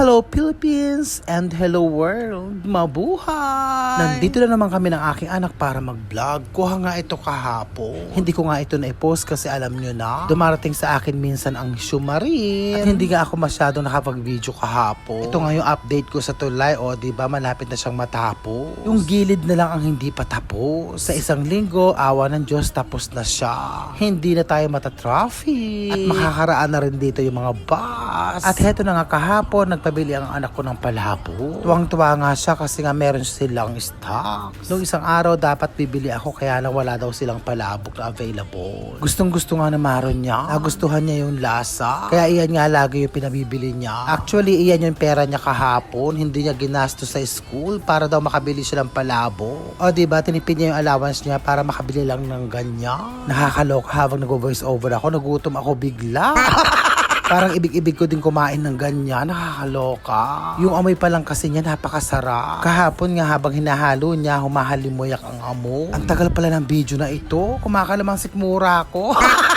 Hello Philippines and hello world. Mabuhay! Nandito na naman kami ng aking anak para mag-vlog. Kuha nga ito kahapon. Hindi ko nga ito na-post kasi alam nyo na, dumarating sa akin minsan ang shumarin. At hindi nga ako masyado nakapag-video kahapon. Ito nga yung update ko sa tulay. O, di ba malapit na siyang matapos. Yung gilid na lang ang hindi pa tapos. Sa isang linggo, awa ng Diyos, tapos na siya. Hindi na tayo matatraffic. At makakaraan na rin dito yung mga bus. At heto na nga kahapon, nagpabili ang anak ko ng palabo. Tuwang-tuwa nga siya kasi nga meron silang stocks. Noong isang araw, dapat bibili ako kaya lang wala daw silang palabok na available. Gustong gusto nga na maron niya. Nagustuhan niya yung lasa. Kaya iyan nga lagi yung pinabibili niya. Actually, iyan yung pera niya kahapon. Hindi niya ginastos sa school para daw makabili siya ng palabo. O diba, tinipid niya yung allowance niya para makabili lang ng ganyan. Nakakaloka habang nag-voice over ako, nagutom ako bigla. Parang ibig-ibig ko din kumain ng ganyan, nakakaloka. Yung amoy pa lang kasi niya napakasarap. Kahapon nga habang hinahalo niya, humahalimuyak ang amo. Ang tagal pala ng video na ito, kumakalamang sikmura ko.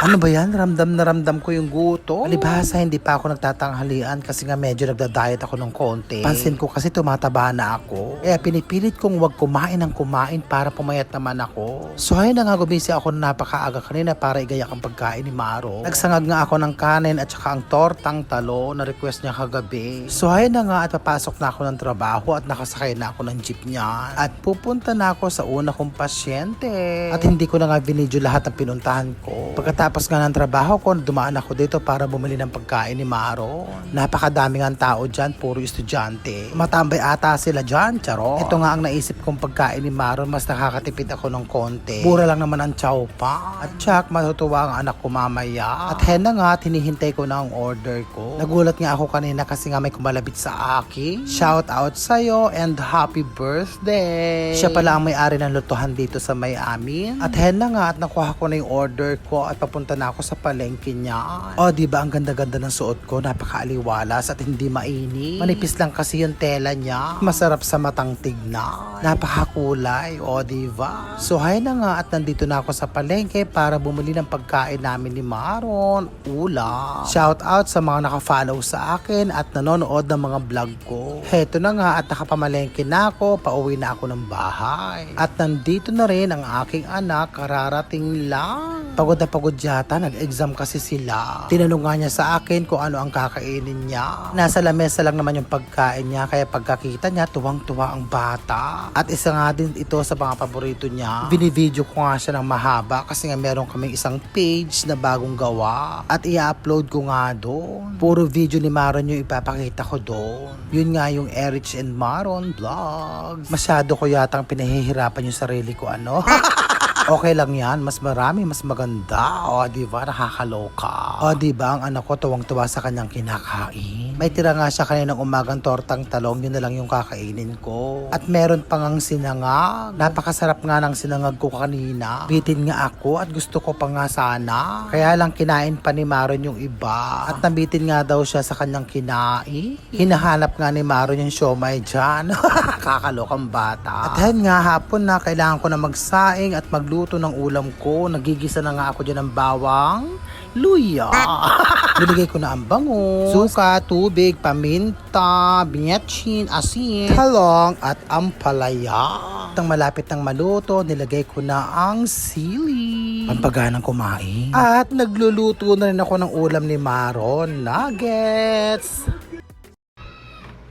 Ano ba yan? Ramdam na ramdam ko yung guto. Alibhasa, hindi pa ako nagtatanghalian kasi nga medyo nagda-diet ako ng konti. Pansin ko kasi tumataba na ako. Kaya pinipilit kong wag kumain ng kumain para pumayat naman ako. So ayun na nga gumisi ako na napakaaga kanina para igayak ang pagkain ni Maro. Nagsangag nga ako ng kanin at saka ang tortang talo na request niya kagabi. So ayun na nga at papasok na ako ng trabaho at nakasakay na ako ng jeep niya. At pupunta na ako sa una kong pasyente. At hindi ko na nga binidyo lahat ng pinuntahan ko. Pagkatapos nga ng trabaho ko, dumaan ako dito para bumili ng pagkain ni Maro. Napakadami nga tao dyan, puro estudyante. Matambay ata sila dyan, charo. Ito nga ang naisip kong pagkain ni Maro, mas nakakatipid ako ng konti. Mura lang naman ang chow pa. At tsak, matutuwa ang anak ko mamaya. At hena nga, hinihintay ko na ang order ko. Nagulat nga ako kanina kasi nga may kumalabit sa akin. Shout out sa'yo and happy birthday! Siya pala ang may-ari ng lutuhan dito sa may amin. At hena nga, at nakuha ko na yung order ko at papunta na ako sa palengke niya. O, di ba ang ganda-ganda ng suot ko, napakaaliwalas at hindi mainit. Manipis lang kasi yung tela niya. Masarap sa matang tignan. Napakakulay, o di ba? So, hay na nga at nandito na ako sa palengke para bumili ng pagkain namin ni Maron. Ulam. Shout out sa mga nakafollow sa akin at nanonood ng mga vlog ko. Heto na nga at nakapamalengke na ako, pauwi na ako ng bahay. At nandito na rin ang aking anak, kararating lang. Pagod na pagod yata, nag-exam kasi sila. Tinanong nga niya sa akin kung ano ang kakainin niya. Nasa lamesa lang naman yung pagkain niya, kaya pagkakita niya, tuwang-tuwa ang bata. At isa nga din ito sa mga paborito niya. Binivideo ko nga siya ng mahaba kasi nga meron kaming isang page na bagong gawa. At i-upload ko nga doon. Puro video ni Maron yung ipapakita ko doon. Yun nga yung Erich and Maron vlogs. Masyado ko yatang pinahihirapan yung sarili ko ano. Okay lang yan, mas marami, mas maganda. O, di ba? Nakakaloka. O, di ba? Ang anak ko tuwang-tuwa sa kanyang kinakain. May tira nga siya kaninang umagang tortang talong, yun na lang yung kakainin ko. At meron pang ang sinangag. Napakasarap nga ng sinangag ko kanina. Bitin nga ako at gusto ko pa nga sana. Kaya lang kinain pa ni Maron yung iba. At nabitin nga daw siya sa kanyang kinain. Hinahanap nga ni Maron yung siomay dyan. Kakalokang bata. At yan nga, hapon na, kailangan ko na magsaing at magluto ng ulam ko. Nagigisa na nga ako dyan ng bawang, luya. Niligay ko na ang bango, suka, tubig, paminta, binyatsin, asin, talong, at ampalaya. At ang malapit ng maluto, nilagay ko na ang sili. Pampaganang kumain. At nagluluto na rin ako ng ulam ni Maron, nuggets.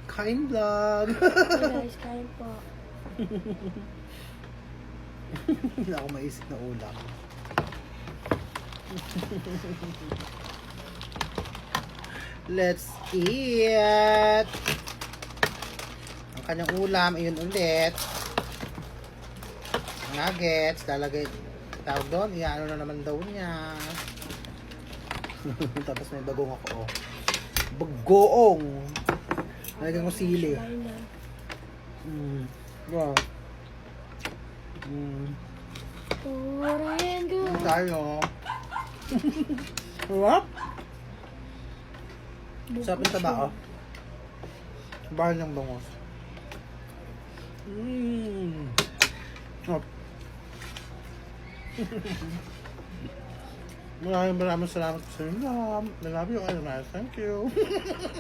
Kain vlog. guys, kain po. Hindi ako maisip na ulam. Let's eat! Ang kanyang ulam, ayun ulit. Nuggets, lalagay, tawag doon, iyaano na naman daw niya. Tapos may bagong ako, oh. Bagoong! Lagyan ko sili. Mm. Wow. Mm. Orango. Tayo. What? Sarap yung taba, oh. Bahal ng bangos. Mmm. Sarap. Maraming maraming salamat sa inyo. I love you. I love you. Thank you.